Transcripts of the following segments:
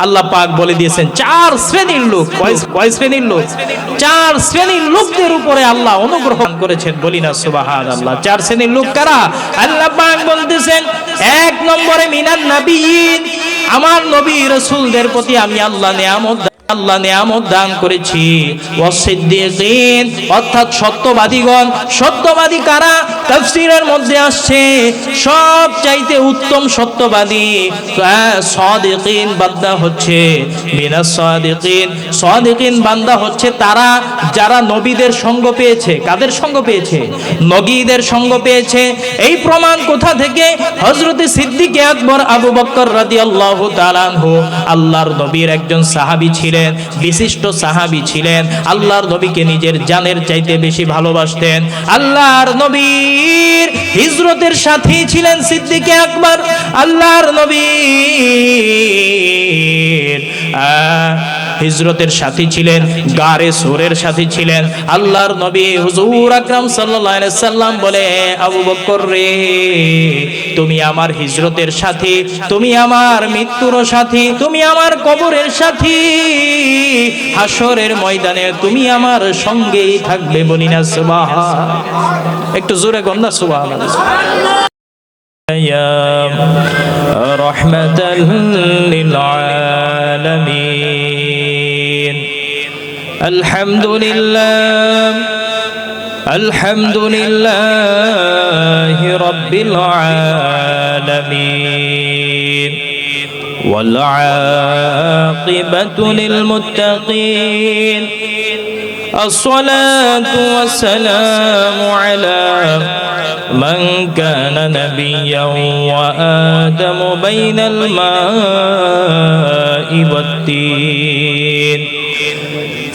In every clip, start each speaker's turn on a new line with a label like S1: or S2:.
S1: আল্লাহ পাক বলে দিয়েছেন, চার শ্রেণির লোক, কয়- শ্রেণির লোক? চার শ্রেণির লোকদের উপরে আল্লাহ অনুগ্রহ করেছেন, বলি না সুবাহান আল্লাহ চার শ্রেণির লোক কারা? আল্লাহ পাক বলতেছেন, এক নম্বরে মিনান নবীন। আমার নবী রসুলদের প্রতি আমি আল্লাহ নিয়ামত আল্লাহ নিয়ামত দান করেছি। অর্থাৎ সত্যবাদীগণ। সত্যবাদী কারা? তাফসীরের মধ্যে আসছে সব চাইতে উত্তম সত্যবাদী আহ, সাদিকিন বান্দা হচ্ছে। মিনাস সাদিকিন সাদিকিন বান্দা হচ্ছে তারা যারা নবীদের সঙ্গ পেয়েছে। কাদের সঙ্গ পেয়েছে? নবীদের সঙ্গ পেয়েছে। এই প্রমাণ কোথা থেকে? হযরতে সিদ্দিক আকবর আবু বকর রাদিয়াল্লাহু তাআলা আল্লাহর নবীর একজন সাহাবী ছিলেন। বিশিষ্ট সাহাবি ছিলেন আল্লাহর নবীকে নিজের জানের চাইতে বেশি ভালোবাসতেন। আল্লাহর নবীর হিজরতের সাথে ছিলেন সিদ্দিক আকবর। আল্লাহর নবীর আহ, হিজরতের সাথী ছিলেন গারে সোরের সাথী ছিলেন আল্লাহর নবী হুজুর আকরাম সাল্লাল্লাহু আলাইহি সাল্লাম বলে আবু বকর রে তুমি আমার হিজরতের সাথী তুমি আমার মৃত্যুর সাথী তুমি আমার কবরের সাথী হাসরের ময়দানে তুমি আমার সঙ্গেই থাকবে বলি না সুবহান একটু জোরে গন্না সুবহান يا رحمة للعالمين الحمد لله الحمد لله رب العالمين والعاقبة للمتقين الصلاة والسلام على من كان نبيا وآدم بين الماء والتين.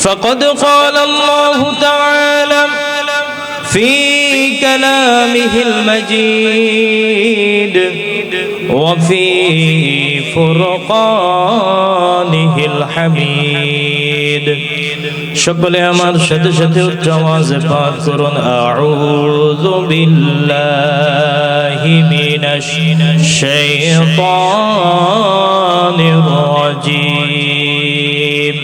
S1: فقد قال الله تعالى في كلامه المجيد وفي فرقانه الحميد সকলে আমার সাথে সাথে উচ্চ আওয়াজে পাঠ করুন আউযু বিল্লাহি মিনাশ শাইতানির রাজিম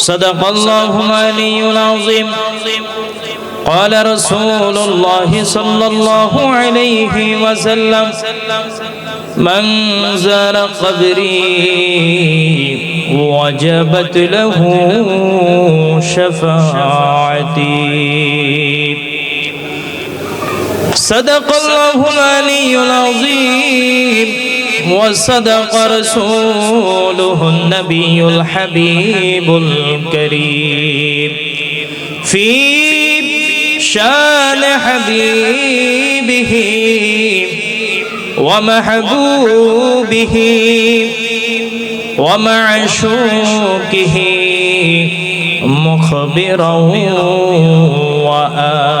S1: صدق الله العلي العظيم. قال رسول الله صلى الله عليه وسلم من زار قبري وجبت له شفاعتي. صدق الله العلي العظيم. وصدق رسوله النبي الحبيب الكريم. في شان حبيبه ومحبوبه ومعشوقه مخبرا وآمرا.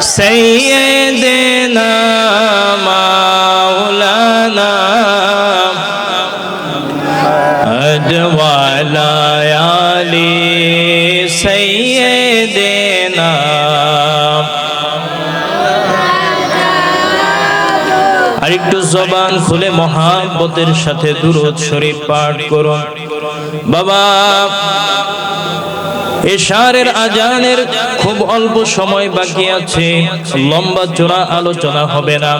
S1: سيدنا مولانا أدوالا يالي سيدنا আরেকটু জবান খুলে মহাব্বতের সাথে দুরুদ শরীফ পাঠ করুন বাবা এশারের আজানের খুব অল্প সময় বাকি আছে। লম্বা চোরা আলোচনা হবে না।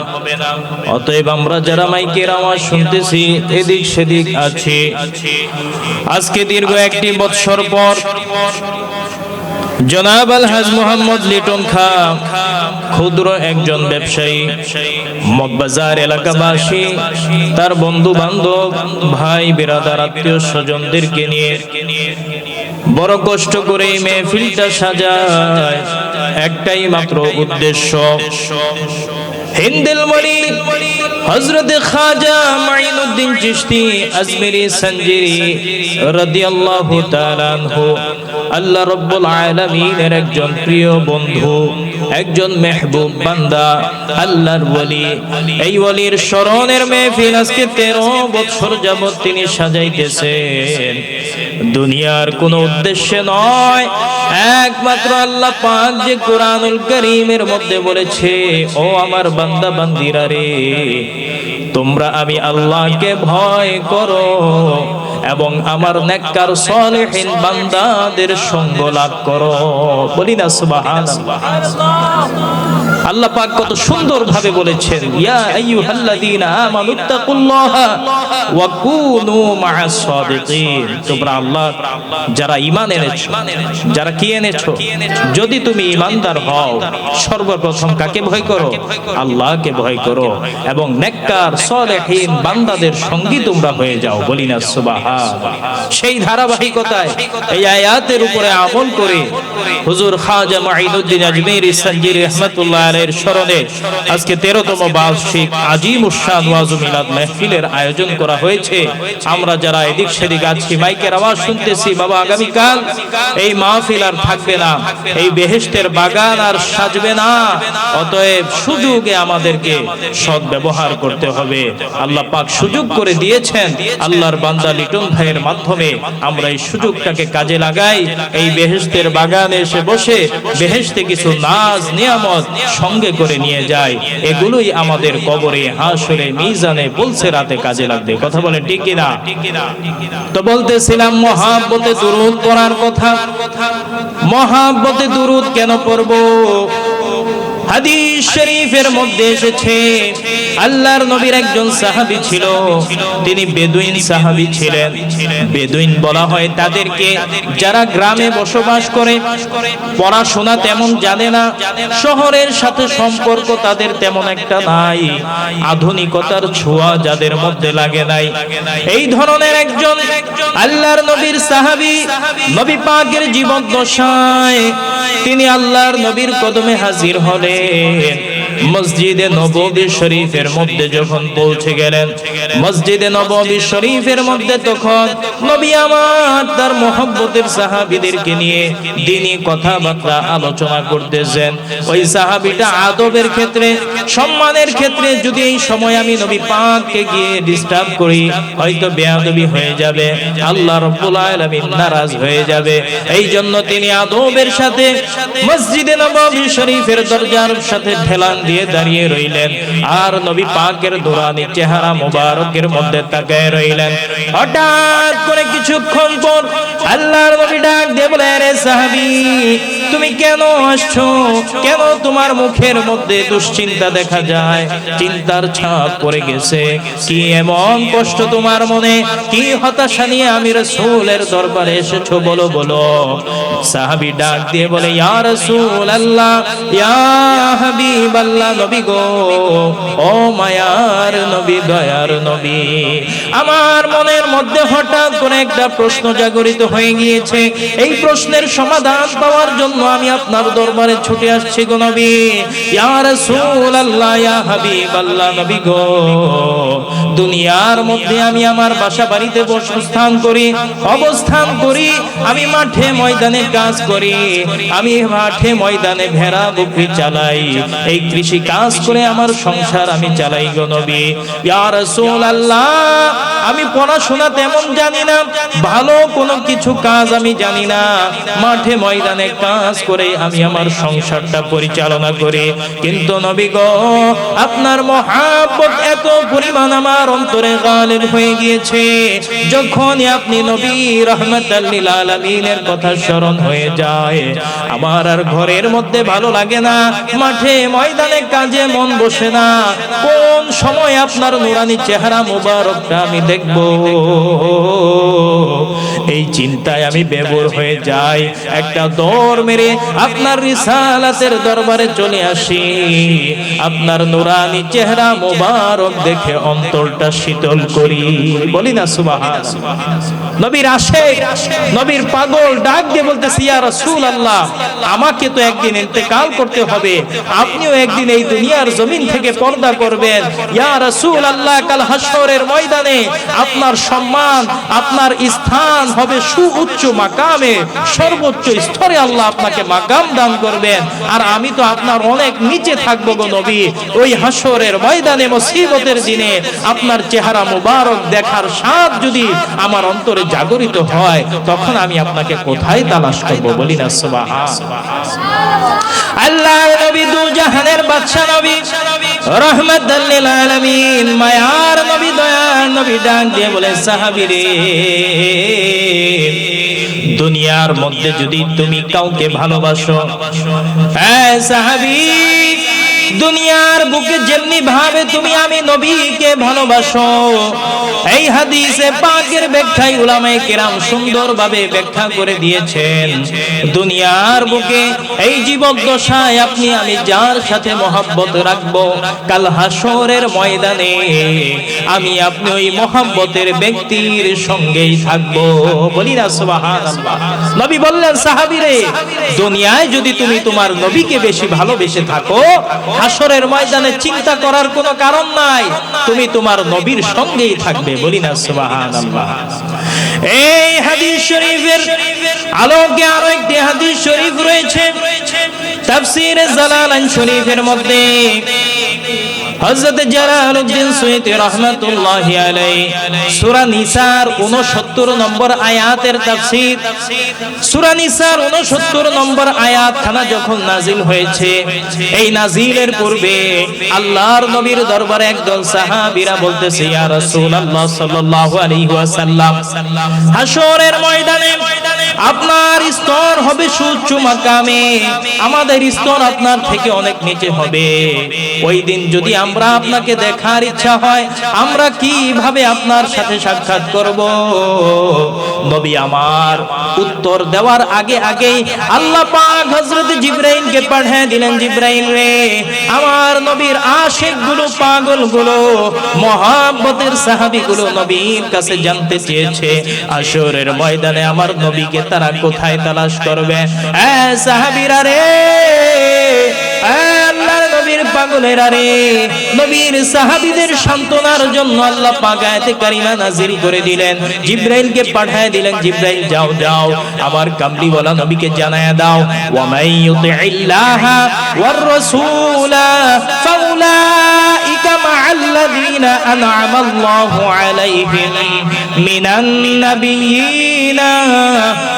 S1: অতএব আমরা যারা মাইকের আওয়াজ শুনতেছি, এদিক সেদিক আছে। আজকে দীর্ঘ একটি বৎসর পর জনাব আলহাজ মোহাম্মদ লিটন খা, ক্ষুদ্র একজন ব্যবসায়ী, মগবাজার এলাকাবাসী, তার বন্ধু বান্ধব ভাই, বেরাদার আত্মীয় স্বজনদেরকে নিয়ে বড় কষ্ট করে মেহফিলটা সাজায়। একটাই মাত্র উদ্দেশ্য। হিন্দিল মনি হযরত খাজা মাইনুদ্দিন চিশতি আজমেরি সঞ্জিরি রাদিয়াল্লাহু তাআলা আনহু, আল্লাহ রাব্বুল আলামিনের একজন প্রিয় বন্ধু, একজন মেহবুব বান্দা, আল্লাহর ওলি। এই ওলির স্মরণের মেহফিল আজকে 13 বছর যাবত তিনি সাজাইতেছেন। দুনিয়ার কোনো উদ্দেশ্যে নয়, একমাত্র আল্লাহ পাক যে কোরআনুল করিমের মধ্যে বলেছে, ও আমার বান্দা বান্দিরা রে তোমরা আমি আল্লাহকে ভয় করো এবং আমার নেককার সলেহীন বান্দাদের সঙ্গ লাভ করো। বলি না সুবহানাল্লাহ। আল্লাহ পাক কত সুন্দর ভাবে বলেছেন, ইয়া আইয়ুহাল্লাযীনা আমানুত্তাকুল্লাহা ওয়া কুনু মা'আস সাদিকিন। তোমরা আল্লাহ, যারা ঈমান এনেছো, যারা কি এনেছো? যদি তুমি ঈমানদার হও, সর্বপ্রথম কাকে ভয় করো? আল্লাহকে ভয় করো। এবং নেককার, সলেহীন বান্দাদের সঙ্গী তোমরা হয়ে যাও। বলি না সুবহান সেই ধারাবাহিকতায়, এই আয়াতের উপরে আমল করে হুজুর খাজা মাইনুদ্দিন আজমেরি সঞ্জির রহমাতুল্লাহ আলাইহির স্মরণে আজকে 13তম বার্ষিক আজিম উশান ওয়াজ মিলাদ মাহফিলের আয়োজন করা হয়েছে। আমরা যারা এদিক সেদিক আছি, মাইকের আওয়াজ শুনতেছি, বাবা আগামী কাল এই মাহফিল আর থাকবে না, এই বেহেশতের বাগান আর সাজবে না, অতএব সুযোগে আমাদেরকে সৎ ব্যবহার করতে হবে। আল্লাহ পাক সুযোগ করে দিয়েছেন, আল্লাহর বান্দা লিটন ভাইয়ের মাধ্যমে আমরা এই সুযোগটাকে কাজে লাগাই। এই বেহেশতের বাগানে এসে বসে বেহেশতে কিছু নাজ, নিয়ামত সঙ্গে করে নিয়ে যায়। এগুলোই আমাদের কবরে, হাসরে, মিজানে বলছে রাতে কাজে লাগবে। কথা বলে ঠিক কিনা? তো বলতেছিলাম, মহাব্বতে দুরুদ করার কথা। মহাব্বতে দুরুদ কেন পড়ব? হাদিস শরীফের মধ্যে এসেছে, আল্লাহর নবীর একজন সাহাবী ছিল, তিনি বেদুইন সাহাবী ছিলেন। বেদুইন বলা হয় তাদেরকে যারা গ্রামে বসবাস করে, পড়াশোনা তেমন জানে না, শহরের সাথে সম্পর্ক তাদের তেমন একটা নাই, আধুনিকতার ছোঁয়া যাদের মধ্যে লাগে নাই। এই ধরনের একজন আল্লাহর নবীর সাহাবী, নবী পাকের জীবন দশায় তিনি আল্লাহর নবীর কদমে হাজির হলেন মসজিদে নববী শরীফের মধ্যে যখন পৌঁছে গেলেন, মসজিদে নববী শরীফের মধ্যে তখন নবী আমার তার মোহাব্বতের সাহাবীদেরকে নিয়ে দিনী কথাবার্তা আলোচনা করতেছেন। ওই সাহাবীটা আদবের ক্ষেত্রে, সম্মানের ক্ষেত্রে যদি এই সময় আমি নবী পাককে গিয়ে ডিস্টার্ব করি, হয়তো বেয়াদবি হয়ে যাবে, আল্লাহ রাব্বুল আলামিন নারাজ হয়ে যাবে। এই জন্য তিনি আদবের সাথে মসজিদে নববী শরীফের দরজার সাথে ঢেলান দিয়ে দাঁড়িয়ে রইলেন। আর নবী পাকের দোরানি চেহারা মোবারকের মধ্যে তাকায় রইলেন। হঠাৎ করে কিছুক্ষণ পর আল্লাহর নবী ডাক দিয়ে বলে রে সাহাবী তুমি কেন আসছো? কেন তোমার মুখের মধ্যে দুশ্চিন্তা দেখা যায়? চিন্তার ছাপ পড়ে গেছে। কি এমন কষ্ট তোমার মনে? কি হতাশা নিয়ে আমি রাসূলের দরবারে এসেছ? বলো বলো। সাহাবী ডাক দিয়ে বলে, ইয়া রাসূল আল্লাহ ইয়া হাবিব আল্লাহ নবী গো। ও মায়ার নবী, দয়ার নবী। আমার মনের মধ্যে হঠাৎ করে একটা প্রশ্ন জাগরিত হয়ে গিয়েছে। এই প্রশ্নের সমাধান পাওয়ার জন্য আমি আপনার দরবারে ছুটে আসছি গো নবী। ইয়া রাসূল আল্লাহ ইয়া হাবিব আল্লাহ নবী গো। দুনিয়ার মধ্যে আমি আমার বাসা বাড়িতে অবস্থান করি অবস্থান করি, আমি মাঠে ময়দানে কাজ করি, আমি মাঠে ময়দানে ভেড়া বকরি চালাই, এই কৃষি কাজ করে আমার সংসার আমি চালাই গো নবী। ইয়া রাসূল আল্লাহ আমি পড়াশোনা তেমন জানি না, ভালো কোনো কিছু কাজ আমি জানি না, মাঠে ময়দানে কাজ করে আমি আমার সংসারটা পরিচালনা করি। কিন্তু নবী গো, আপনার মহাব্বত এত পরিমাণ আমার অন্তরে গালিব হয়ে গিয়েছে। যখনই আপনি নবী রহমতাল্লিল আলমিনের কথা স্মরণ হয়ে যায়, আমার আর ঘরের মধ্যে ভালো লাগে না, মাঠে ময়দানে কাজে মন বসে না। কোন সময় আপনার নুরানি চেহারা মুবারকটা আমি দেখব? এই চিন্তায় আমি বেবর হয়ে যাই। একটা দৌড় মেরে আপনার রিসালাতের দরবারে চলে আসি। আপনার নুরানি চেহারা মোবারক দেখে অন্তরটা শীতল করি। বলি না সুবাহান নবীর আসে নবীর পাগল ডাক দিয়ে বলতেছি, ইয়া রাসূলুল্লাহ, আমাকে তো একদিন ইন্তেকাল করতে হবে। আপনিও একদিন এই দুনিয়ার জমিন থেকে পর্দা করবেন। ইয়া রাসূলুল্লাহ, কাল হাসরের ময়দানে আপনার সম্মান, আপনার স্থান হবে সুউচ্চ মাকামে। সর্বোচ্চ স্তরে আল্লাহ আপনাকে মাকাম দান করবেন। আর আমি তো আপনার অনেক নিচে থাকব গো নবী। ওই হাসরের ময়দানে মুসিবতের দিনে আপনার চেহারা মুবারক দেখার স্বাদ যদি আমার অন্তরে জাগরিত হয়, তখন আমি আপনাকে কোথায় তালাশ করব বলি না আল্লাহ। নবী দু জাহানের বাদশা নবী মায়ার নবী, দয়ার নবী দিয়ে বলে দুনিয়ার মধ্যে যদি তুমি কাউকে ভালোবাসো হ্যাঁ সাহাবী দুনিয়ার বুকে যেমনি ভাবে তুমি আমি নবীকে ভালোবাসো, এই হাদিসে পাকের ব্যাখ্যায় উলামায়ে কেরাম সুন্দরভাবে ব্যাখ্যা করে দিয়েছেন। দুনিয়ার বুকে এই জীবদ্দশায় আপনি, আমি যার সাথে মহাব্বত রাখব, কাল হাসরের ময়দানে আমি আপনি ওই মহাব্বতের ব্যক্তির সঙ্গেই থাকব। বলি না, সুবহানাল্লাহ। নবী বললেন, সাহাবীরে, দুনিয়ায় যদি তুমি তোমার নবীকে বেশি ভালোবেসে থাকো হাসরের ময়দানে চিন্তা করার কোনো কারণ নাই। তুমি তোমার নবীর সঙ্গেই থাকবে, বলি না সুবহানাল্লাহ। এই হাদিস শরীফের আলোকে আরও একটি হাদিস শরীফ রয়েছে, তাফসীরে জালালাইন শরীফের মধ্যে। হযরত জালালউদ্দিন সুয়ুতি রাহমাতুল্লাহি আলাইহি। সূরা নিসার 69 নম্বর আয়াতের তাফসীর। সূরা নিসার 69 নম্বর আয়াত খানা যখন নাজিল হয়েছে, এই নাজিলের পূর্বে আল্লাহর নবীর দরবারে একদল সাহাবীরা বলতেছে, ইয়া রাসূলুল্লাহ সাল্লাল্লাহু আলাইহি ওয়াসাল্লাম হাসরের ময়দানে আপনার স্তর হবে সুউচ্চ মাকামে। আমাদের স্তর আপনার থেকে অনেক নিচে হবে। ওই দিন যদি আমরা আপনাকে দেখার ইচ্ছা হয়, আমরা কীভাবে আপনার সাথে সাক্ষাৎ করব? নবী আমার উত্তর দেওয়ার আগে আগে আল্লাহ পাক হযরত জিবরাইলকে পাঠিয়ে দিলেন, জিবরাইল রে, আমার নবীর আশিকগুলো পাগলগুলো মহাব্বতের সাহাবী গুলো নবীর কাছে জানতে চেয়েছে। আসরের ময়দানে আমার নবীকে তারা কোথায় তালাশ করবে? সাহাবিরা রে পাগলেরা রে। নবীর সাহাবীদের সান্তনার জন্য আল্লাহ পাগায়াতে কারিমা নাজিল করে দিলেন। জিব্রাইলকে পাঠায় দিলেন, জিব্রাইল, যাও যাও, আমার কামলিওয়ালা নবীকে জানায় দাও। ওয়া মাই ইউতিল্লাহা ওয়ার রাসূলা ফাউলাইকা মা'আল্লাযীনা আন'আমা আল্লাহু আলাইহিম মিনান নাবিয়্যিনা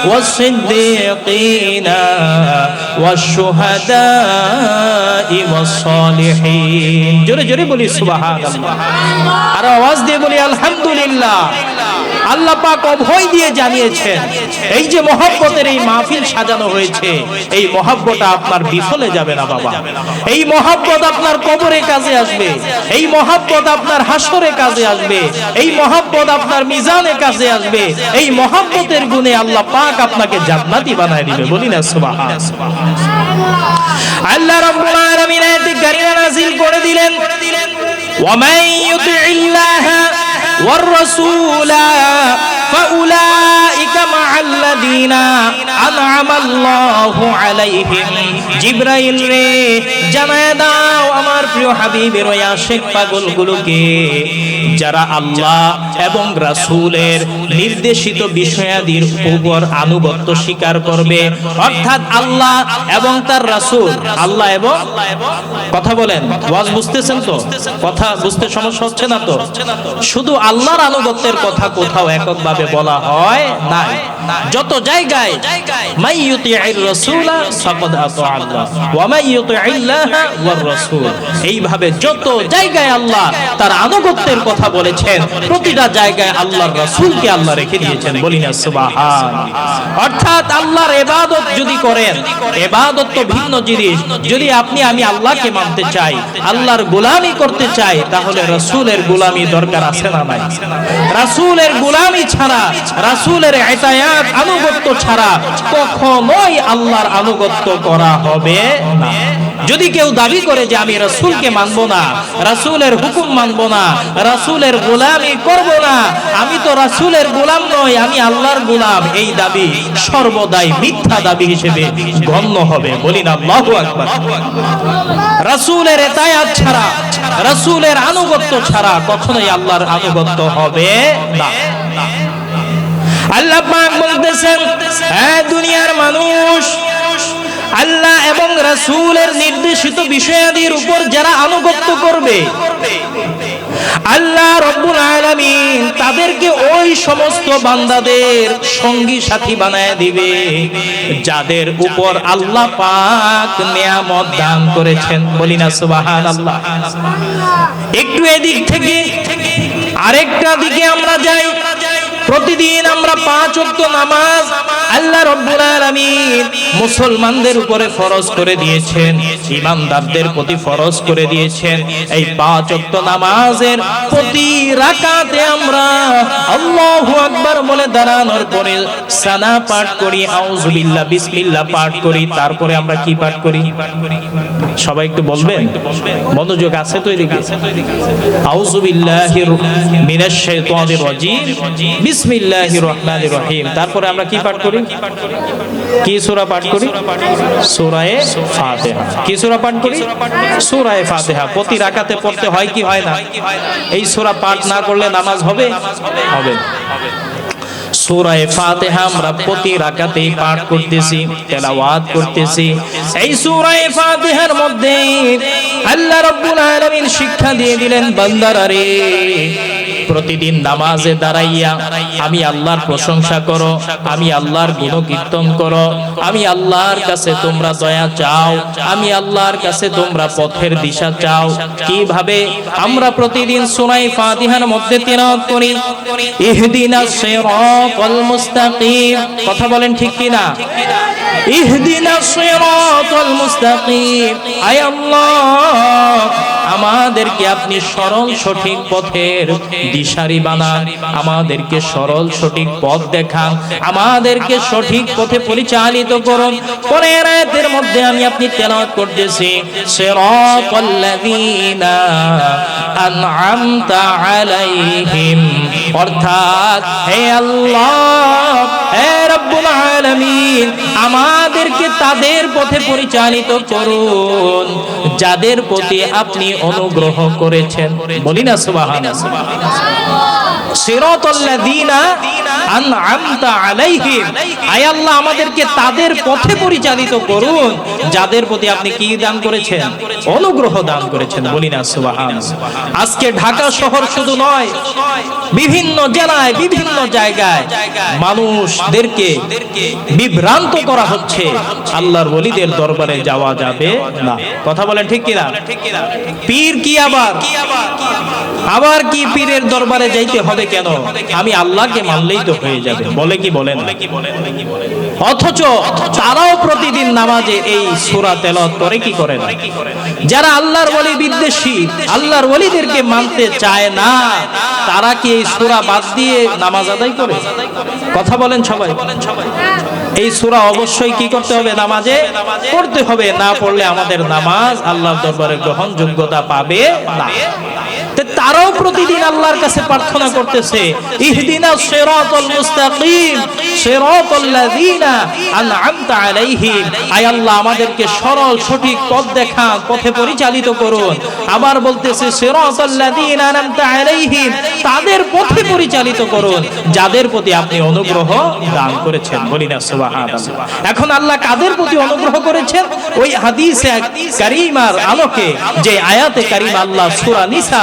S1: ওয়াস-সিদ্দীকিনা ওয়াশ-শুহাদা'i ওয়াস সালিহিন। জোরে জোরে বলি, সুবহানাল্লাহ। আর আওয়াজ দিয়ে বলি, আলহামদুলিল্লাহ। আল্লাহ পাক অভয় দিয়ে জানিয়েছেন, এই যে মহব্বতের এই মাহফিল সাজানো হয়েছে, এই মহব্বটা আপনার বিফলে যাবে না বাবা। এই মহব্বত আপনার কবরে কাজে আসবে, এই মহব্বত আপনার হাসরে কাজে আসবে, এই মহব্বত আপনার মিজানে কাজে আসবে, এই মহব্বতের গুণে আল্লাহ পাক আপনাকে জান্নাতি বানায় দিবে। বলি না, সুবহানাল্লাহ। আল্লাহ রাব্বুল আলামিন কারিমা নাযিল করে দিলেন। ওয়া মান ওয়ার রাসূলা ফাউলাই যারা আল্লাহ এবং রাসুলের নির্দেশিত বিষয়াদির উপর আনুগত্য স্বীকার করবে। অর্থাৎ আল্লাহ এবং তার রাসুল। আল্লাহ এবং কথা বলেন বুঝতেছেন তো? কথা বুঝতে সমস্যা হচ্ছে না তো? শুধু আল্লাহর আনুগত্যের কথা কোথাও এককভাবে বলা হয় নাই। যত জায়গায় মাই ইউতি'আর রাসূলা ফাকাদ আতা আল্লাহ ওয়া মাই ইউতি'আল্লাহা ওয়ার রাসূল। এইভাবে যত জায়গায় আল্লাহ তার আনুগত্যের কথা বলেছেন প্রতিটা জায়গায় আল্লাহর রাসূলকে আল্লাহ রেখে দিয়েছেন বলি না সুবহান অর্থাৎ আল্লাহর ইবাদত যদি করেন ইবাদত তো ভিন্ন জিনিস। যদি আপনি আমি আল্লাহকে মানতে চাই আল্লাহর গোলামি করতে চাই তাহলে রাসূলের গোলামি দরকার আছে না নাই? রাসূলের গোলামি ছাড়া রাসূলের ইতায়াত আনুগত্য ছাড়া কখনোই আল্লাহর আনুগত্য করা হবে না। যদি কেউ দাবি করে যে আমি রাসূলকে মানব না, রাসূলের হুকুম মানব না, রাসূলের গোলামি করব না, আমি তো রাসূলের গোলাম নই, আমি আল্লাহর গোলাম, এই দাবি সর্বদাই মিথ্যা দাবি হিসেবে গণ্য হবে। বলি না আল্লাহু আকবার। রাসূলের এতায়াত ছাড়া, রাসূলের আনুগত্য ছাড়া কখনোই আল্লাহর আনুগত্য হবে না। আল্লাহ পাক বলতেছেন হ্যাঁ দুনিয়ার মানুষ, আল্লাহ এবং রাসূলের নির্দেশিত বিষয়াদির উপর যারা আনুগত্য করবে, আল্লাহ রব্বুল আলামিন তাদেরকে ওই সমস্ত বান্দাদের সঙ্গী সাথী বানায় দিবে, যাদের উপর আল্লাহ পাক নিয়ামত দান করেছেন। বলি না, সুবহানাল্লাহ। একটু এদিক থেকে আরেকটা দিকে আমরা যাই। প্রতিদিন আমরা পাঁচ ওয়াক্ত নামাজ আল্লাহ রাব্বুল আলামিন মুসলমানদের উপরে ফরজ করে দিয়েছেন, ইমানদারদের প্রতি ফরজ করে দিয়েছেন। এই পাঁচ ওয়াক্ত নামাজের প্রতি রাকাতে আমরা আল্লাহু আকবার বলে দাঁড়ানোর পরে সানা পাঠ করি আউযু বিল্লাহ বিসমিল্লাহ পাঠ করি, তারপরে আমরা কি পাঠ করি? সবাই একটু বলবেন? মনোযোগ আছে তো এদিকে আউযু বিল্লাহি মিনাশ শাইতানির রাজিম। বিসমিল্লাহির রহমানির রহিম। তারপরে আমরা কি পাঠ করি? কি সূরা পাঠ করি? সূরায়ে ফাতিহা। কি সূরা পাঠ করি? সূরায়ে ফাতিহা। প্রতি রাকাতে পড়তে হয় কি হয় না? এই সূরা পাঠ না করলে নামাজ হবে। হবে। সূরায়ে ফাতেহা আমরা প্রতি রাকাতেই পাঠ করতেছি, তেলাওয়াত করতেছি। এই সুরায় ফাতেহার মধ্যে আল্লাহ রাব্বুল আলামিন শিক্ষা দিয়ে দিলেন, বান্দারা প্রতিদিন নামাজে দাঁড়াইয়া আমি আল্লাহর প্রশংসা করো আমি আল্লাহর গুণ কীর্তন করো আমি আল্লাহর কাছে তোমরা দয়া চাও আমি আল্লাহর কাছে তোমরা পথের দিশা চাও। কীভাবে আমরা প্রতিদিন সুনাই ফাতিহার মধ্যে তিলাওয়াত করি ইহদিনাস সিরাতাল মুস্তাকিম। কথা বলেন ঠিক কি না? ইহদিনাস সিরাতাল মুস্তাকিম। আয় আল্লাহ আমাদেরকে আপনি সরল সঠিক পথের দিশারি বানান। আমাদেরকে সরল সঠিক পথ দেখান। আমাদেরকে সঠিক পথে পরিচালিত করুন। পরের আয়াতের মধ্যে আমি আপনি তেলাওয়াত করতেছি, সিরাতাল্লাযীনা আনআমতা আলাইহিম। অর্থাৎ, হে আল্লাহ আমাদেরকে তাদের পথে পরিচালিত করুন যাদের প্রতি আপনি অনুগ্রহ করেছেন। বলি না সুবহানাল্লাহ। আমাদেরকে তাদের পথে পরিচালিত করুন, যাদের প্রতি আপনি কি দান করেছেন? অনুগ্রহ দান করেছেন আজকে ঢাকা শহর শুধু নয়, বিভিন্ন জেলায়, বিভিন্ন জায়গায় মানুষদেরকে বিভ্রান্ত করা হচ্ছে। আল্লাহর ওলিদের দরবারে যাওয়া যাবে না। কথা বলেন ঠিক কিনা? পীর কি আবার? আবার কি পীরের দরবারে যাইতে হবে? কেন? আমি আল্লাহকে মানলেই তো হয়ে যাবে। বলে কি বলেন অথচ তারাও প্রতিদিন নামাজে এই সূরা তেলাওয়াত করে কি করে না? যারা আল্লাহর ওলি বিদ্বেষী আল্লাহর ওলিদেরকে মানতে চায় না তারা কি এই সুরা বাদ দিয়ে নামাজ আদায় করে? কথা বলেন সবাই। এই সুরা অবশ্যই কি করতে হবে নামাজে? পড়তে হবে। না পড়লে আমাদের নামাজ আল্লাহর দরবারে গ্রহণযোগ্যতা পাবে না। তারাও প্রতিদিন আল্লাহর কাছে প্রার্থনা করতেছে, ইহদিনা সিরাতাল মুস্তাকিম সিরাতাল লাযিনা আনআমতা আলাইহিম। আয় আল্লাহ, আমাদেরকে সরল, সঠিক পথ দেখান পথে পরিচালিত করুন। আবার বলতেছে সিরাতাল লাযিনা আনআমতা আলাইহিম, তাদের পথে পরিচালিত করুন, যাদের প্রতি আপনি অনুগ্রহ দান করেছেন। বলি না, সুবহানাল্লাহ। এখন আল্লাহ কাদের প্রতি অনুগ্রহ করেছেন? ওই হাদিসে কারিমার আলোকে, যে আয়াতে কারিম আল্লাহ সূরা নিসা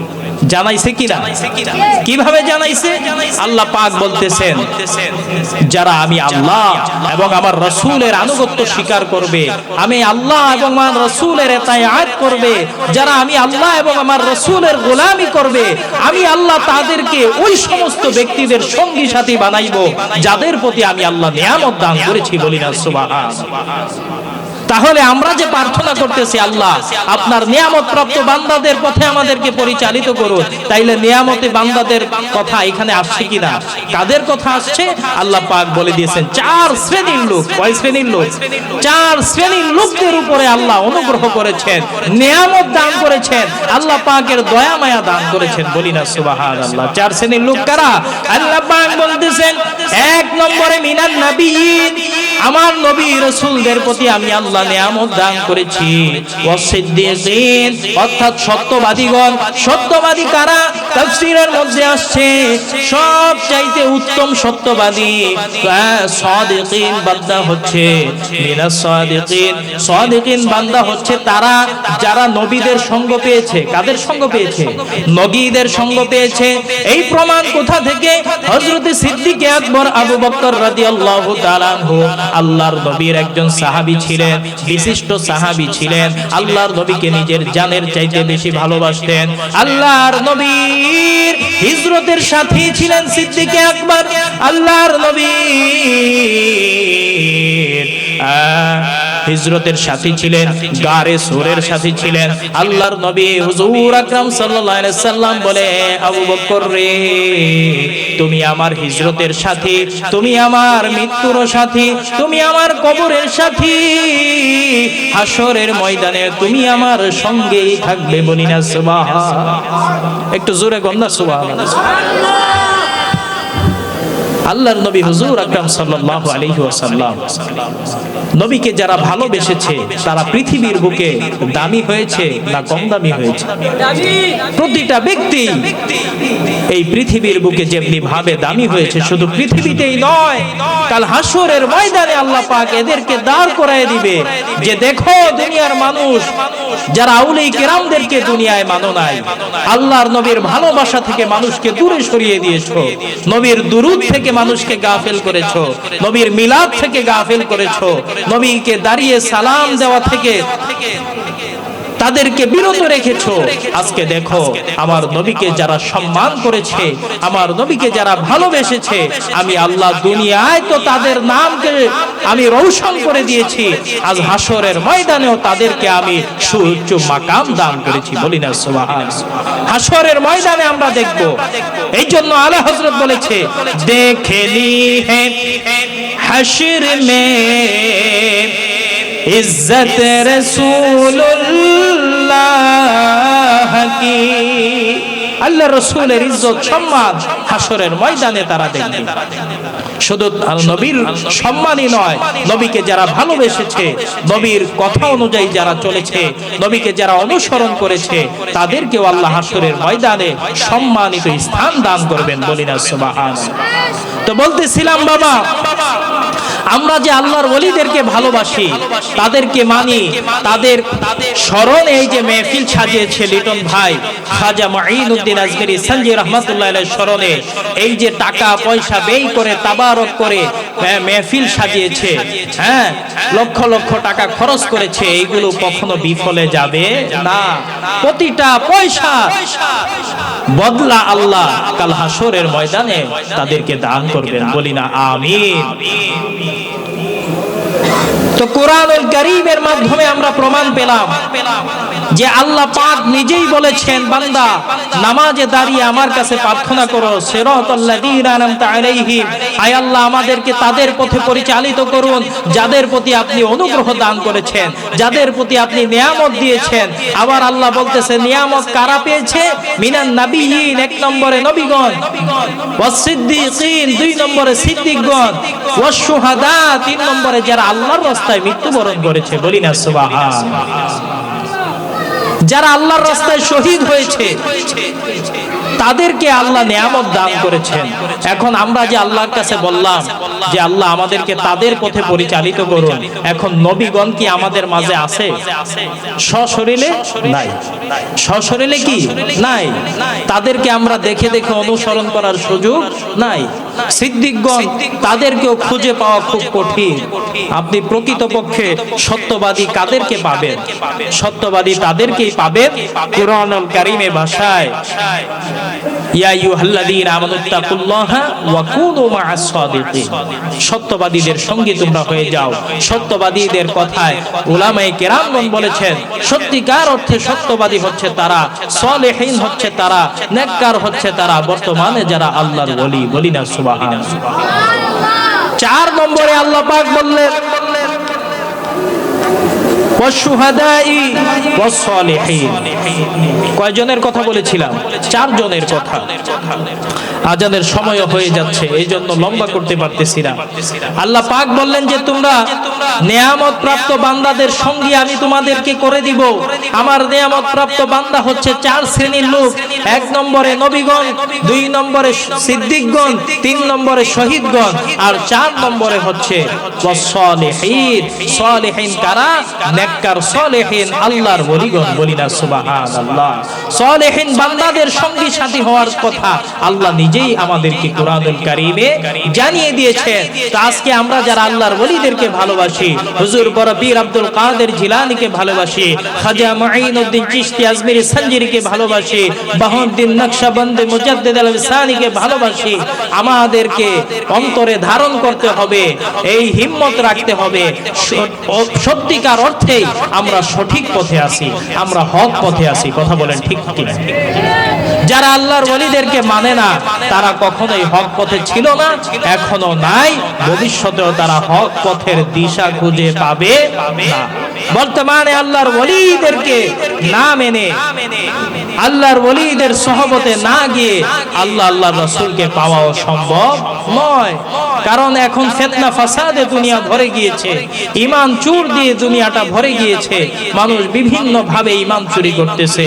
S1: জানাইছে কিনা? কীভাবে জানাইছে? আল্লাহ পাক বলতেছেন যারা আমি আল্লাহ এবং আমার রসুলের আনুগত্য স্বীকার করবে আমি আল্লাহ এবং আমার রসুলের এতায়াত করবে যারা আমি আল্লাহ এবং আমার রসুলের গোলামি করবে আমি আল্লাহ তাদেরকে ওই সমস্ত ব্যক্তিদের সঙ্গী সাথী বানাইবো যাদের প্রতি আমি আল্লাহ নিয়ামত দান করেছি বলি না সুবহান তাহলে আমরা যে প্রার্থনা করতেছি আল্লাহ, আপনার নিয়ামত প্রাপ্ত বান্দাদের পথে আমাদেরকে পরিচালিত করুন। তাইলে নিয়ামতে বান্দাদের কথা এখানে আসছে কিনা? কাদের কথা আসছে? আল্লাহ পাক বলে দিয়েছেন, চার শ্রেণির লোক। কয় শ্রেণির লোক? চার শ্রেণির লোকদের উপরে আল্লাহ অনুগ্রহ করেছেন, নিয়ামত দান করেছেন, আল্লাহ পাকের দয়া মায়া দান করেছেন। বলি না সুবাহান আল্লাহ চার শ্রেণির লোক কারা? আল্লাহ পাক বলতেছেন, এক নম্বরে মিনান নবীন। আমার নবী রসুলদের প্রতি আমি আল্লাহ নিয়ামত দান করেছি। অর্থাৎ সত্যবাদীগণ। সত্যবাদী কারা? তাফসীরের মধ্যে আসছে, সব চাইতে উত্তম সত্যবাদী। সাদিকিন বান্দা হচ্ছে মিনাস সাদিকিন। সাদিকিন বান্দা হচ্ছে তারা যারা নবীদের সঙ্গ পেয়েছে। কাদের সঙ্গ পেয়েছে? নবীদের সঙ্গ পেয়েছে। এই প্রমাণ কোথা থেকে? হযরত সিদ্দিক আকবর আবু বকর রাদিয়াল্লাহু তাআলা আল্লাহর নবীর একজন সাহাবী ছিলেন। বিশিষ্ট সাহাবি ছিলেন। আল্লাহর নবীকে নিজের জানের চাইতে বেশি ভালোবাসতেন। আল্লাহর নবীর হিজরতের সাথী ছিলেন সিদ্দিকে আকবর। আল্লাহর নবী আহ, হিজরতের সাথী ছিলেন, গারে সোরের সাথী ছিলেন। আল্লাহর নবী হুজুর আকরাম সাল্লাল্লাহু আলাইহি সাল্লাম বলে, আবু বকর রে, তুমি আমার হিজরতের সাথী, তুমি আমার মৃত্যুর সাথী, তুমি আমার কবরের সাথী। হাসরের ময়দানে তুমি আমার সঙ্গেই থাকবে বলি না সুবহান। একটু জোরে গন্ধা সুবহানাল্লাহ আল্লাহর নবী হুজুর আকরাম সাল্লাল্লাহু আলাইহি ওয়াসাল্লাম। নবীকে যারা ভালোবেসেছে তারা পৃথিবীর বুকে দামি হয়েছে না কম দামি হয়েছে? প্রতিটা ব্যক্তি এই পৃথিবীর বুকে যেমনি ভাবে দামি হয়েছে শুধু পৃথিবীতেই নয় কাল হাসরের ময়দানে আল্লাহ পাক এদেরকে দাঁড় করায় দিবে যে দেখো দুনিয়ার মানুষ যারা আউলি কেরামদেরকে দুনিয়ায় মানো নাই আল্লাহর নবীর ভালোবাসা থেকে মানুষকে দূরে সরিয়ে দিয়েছ। নবীর দুরুদ থেকে মানুষকে গাফেল করেছ নবীর মিলাদ থেকে গাফেল করেছ নবীকে দাঁড়িয়ে সালাম দেওয়া থেকে তাদেরকে বিরত রেখেছো। আজকে দেখো আমার নবীকে যারা সম্মান করেছে আমার নবীকে যারা ভালোবেসেছে আমি আল্লাহ দুনিয়ায় তো তাদের নামকে আমি রৌশন করে দিয়েছি। আজ হাসরের ময়দানেও তাদেরকে আমি সুউচ্চ মাকাম দান করেছি বলি না সুবহান হাসরের ময়দানে আমরা দেখব। এই জন্য আলা হযরত বলেছে দেখেলি হে হাসর মে ইজ্জত রসুল্লাহ কি আল্লাহ রসুলের ইজ্জত, সম্মান হাসরের ময়দানে তারা দেখবে। শুধু নবীর সম্মানই নয়, নবীকে যারা ভালোবেসেছে, নবীর কথা অনুযায়ী যারা চলেছে, নবীকে যারা অনুসরণ করেছে, তাদেরকেও আল্লাহ হাসরের ময়দানে সম্মানিত স্থান দান করবেন বলি না সুবহান তো বলতেছিলাম, বাবা আমরা যে আল্লাহর ওলিদেরকে ভালোবাসি, তাদেরকে মানি, তাদের স্মরণে এই যে মেহফিল সাজিয়েছে লিটন ভাই, খাজা মাইনুদ্দিন আজমেরি সঞ্জয় রহমতুল্লাহ স্মরণে, এই যে টাকা পয়সা ব্যয় করে, তাবারক করে মেহফিল সাজিয়েছে হ্যাঁ লক্ষ লক্ষ টাকা খরচ করেছে, এইগুলো কখনো বিফলে যাবে না। প্রতিটা পয়সা বদলা আল্লাহ কাল হাসরের ময়দানে তাদেরকে দান করবেন। বলি না, আমিন। তো কোরআনুল করিমের মাধ্যমে আমরা প্রমাণ পেলাম। যে আল্লাহ পাক নিজেই বলেছেন, বান্দা, নামাজে দাঁড়িয়ে আমার কাছে প্রার্থনা করো আয় আল্লাহ আমাদেরকে তাদের পথে পরিচালিত করুন, যাদের প্রতি আপনি অনুগ্রহ দান করেছেন, যাদের প্রতি আপনি নিয়ামত দিয়েছেন। আবার আল্লাহ বলতেছে, নিয়ামত কারা পেয়েছে? মিনান নাবিয়িন এক নম্বরে নবীগণ। ওয়াসিদ্দিকিন দুই নম্বরে সিদ্দিকগণ। ওয়াসশুহাদা তিন নম্বরে যারা আল্লাহর রাস্তায় মৃত্যুবরণ করেছে। বলি না সুবহান। যারা আল্লাহর রাস্তায় শহীদ হয়েছে তাদেরকে আল্লাহ নিয়ামত দান করেছেন। এখন আমরা যে আল্লাহর কাছে বললাম যে আল্লাহ আমাদেরকে তাদের পথে পরিচালিত করুন। এখন নবীগণ কি আমাদের মাঝে আছে? সশরীরে? নাই। সশরীরে কি? নাই। তাদেরকে আমরা দেখে দেখে অনুসরণ করার সুযোগ নাই। সিদ্দিকগণ তাদেরকেও খুঁজে পাওয়া খুব কঠিন। আপনি প্রকৃতপক্ষে সত্যবাদী কাদেরকে পাবেন? সত্যবাদী তাদেরকেই পাবেন? কোরআন কারিমে ভাষায়। সত্যবাদীদের সঙ্গে তোমরা হয়ে যাও। সত্যবাদীদের কথায় উলামায়ে কেরামগণ বলেছেন, সত্যিকার অর্থে সত্যবাদী হচ্ছে তারা, সলেহীন হচ্ছে তারা, নেককার হচ্ছে তারা। বর্তমানে যারা আল্লাহর ওলি, বলি না সুবহান চার নম্বরে আল্লাহ পাক বললেন কয়জনের কথা বলেছিলাম? চারজনের কথা। আজানের সময় হয়ে যাচ্ছে এই জন্য লম্বা করতে পারতেছি না। আল্লাহ পাক বললেন যে তোমরা নেয়ামত প্রাপ্ত বান্দাদের সঙ্গে আমি তোমাদেরকে করে দিব। আমার নেয়ামত প্রাপ্ত বান্দা হচ্ছে চার শ্রেণির লোক এক নম্বরে নবীগণ দুই নম্বরে সিদ্দিকগণ তিন নম্বরে শহীদগণ আর চার নম্বরে হচ্ছে কারা? নেককার, সালেহিন, আল্লাহর ওলিগণ বলি না সালেহিন বান্দাদের সঙ্গী সাথী হওয়ার কথা আল্লাহ নিজেই আমাদেরকে কোরআনুল জানিয়ে তো আজকে আমরা যারা আল্লাহর ওলিদেরকে ভালোবাসি, হুজুর বড় আব্দুল কাদের ভালোবাসি, খাজা চিশতি ভালোবাসি, বাহউদ্দিন নকশবন্দি মুজাদ্দিদ আল ভালোবাসি, আমাদেরকে অন্তরে ধারণ করতে হবে, এই হিম্মত রাখতে হবে। সত্যিকার অর্থেই আমরা সঠিক পথে আছি, আমরা হক পথে আছি, কথা বলেন ঠিক কিনা? যারা আল্লাহর ওলিদেরকে মানে না, তারা কখনোই হক পথে ছিল না, এখনও নাই, ভবিষ্যতেও তারা হক পথের দিশা খুঁজে পাবে না। বর্তমানে আল্লাহর ওলিদেরকে না মেনে, আল্লাহর ওলিদের সহবতে না গিয়ে আল্লাহ আল্লাহর রসুলকে পাওয়াও সম্ভব নয়। কারণ এখন ফেতনা ফাসাদে দুনিয়া ভরে গিয়েছে, ইমান চুর দিয়ে দুনিয়াটা ভরে গিয়েছে, মানুষ বিভিন্ন ভাবে ইমান চুরি করতেছে।